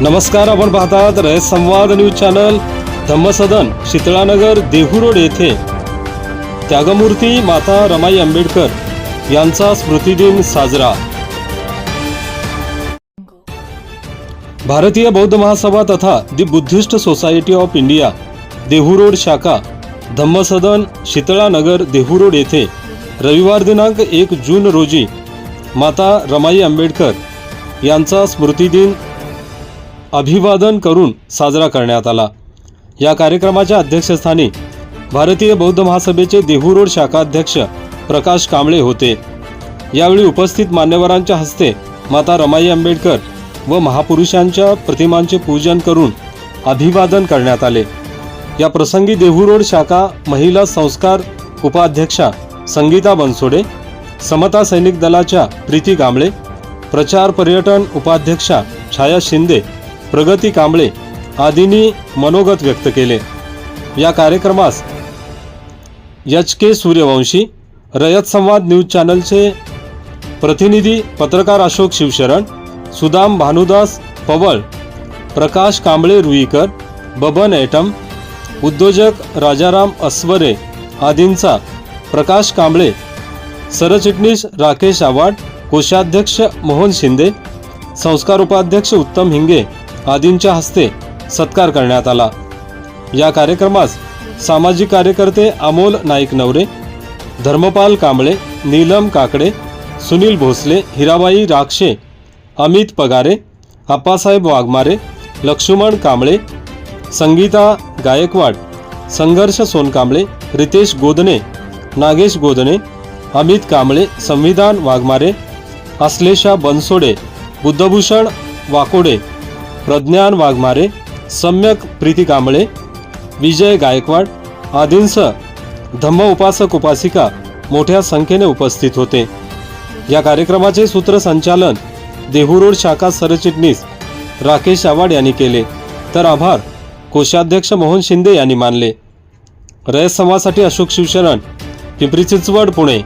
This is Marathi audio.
नमस्कार आपण पाहतात Rayat Samvad news channel Dhammasadan Shitalnagar Dehu road येथे. त्यागमूर्ती माता रमाई आंबेडकर यांचा स्मृतिदिन साजरा. भारतीय बौद्ध महासभा तथा the Buddhist society of India Dehu road शाखा धम्मसदन शितळानगर देहू रोड येथे. रविवार दिनांक एक जून रोजी माता रमाई आंबेडकर यांचा स्मृतिदिन अभिवादन करून साजरा करण्यात आला. या कार्यक्रमाच्या अध्यक्षस्थानी भारतीय बौद्ध महासभेचे देहू रोड शाखाध्यक्ष प्रकाश कांबळे होते. यावेळी उपस्थित मान्यवरांच्या हस्ते माता रमाई आंबेडकर व महापुरुषांच्या प्रतिमांचे पूजन करून अभिवादन करण्यात आले. या प्रसंगी देहू रोड शाखा महिला संस्कार उपाध्यक्षा संगीता बनसोडे समता सैनिक दलाच्या प्रीती कांबळे प्रचार पर्यटन उपाध्यक्षा छाया शिंदे प्रगती कांबळे आदींनी मनोगत व्यक्त केले. या कार्यक्रमास एच के सूर्यवंशी रयत संवाद न्यूज चॅनलचे प्रतिनिधी पत्रकार अशोक शिवशरण सुदाम भानुदास पवळ प्रकाश कांबळे रुईकर बबन ऐटम उद्योजक राजाराम अस्वरे आदींचा प्रकाश कांबळे सरचिटणीस राकेश आव्हाड कोषाध्यक्ष मोहन शिंदे संस्कार उपाध्यक्ष उत्तम हिंगे आदींच्या हस्ते सत्कार करण्यात आला. या कार्यक्रमास सामाजिक कार्यकर्ते अमोल नाईक नवरे धर्मपाल कांबळे नीलम काकडे सुनील भोसले हिराबाई राक्षे अमित पगारे आप्पासाहेब वाघमारे लक्ष्मण कांबळे संगीता गायकवाड संघर्ष सोनकांबळे रितेश गोदने नागेश गोदने अमित कांबळे संविधान वाघमारे आश्लेषा बनसोडे बुद्धभूषण वाकोडे प्रज्ञान वाघमारे सम्यक प्रीती कांबळे विजय गायकवाड आदींसह धम्म उपासक उपासिका मोठ्या संख्येने उपस्थित होते. या कार्यक्रमाचे सूत्रसंचालन देहूरोड शाखा सरचिटणीस राकेश आवाड यांनी केले. तर आभार कोषाध्यक्ष मोहन शिंदे यांनी मानले. रयत समाजासाठी अशोक शिवशरण पिंपरी चिंचवड पुणे.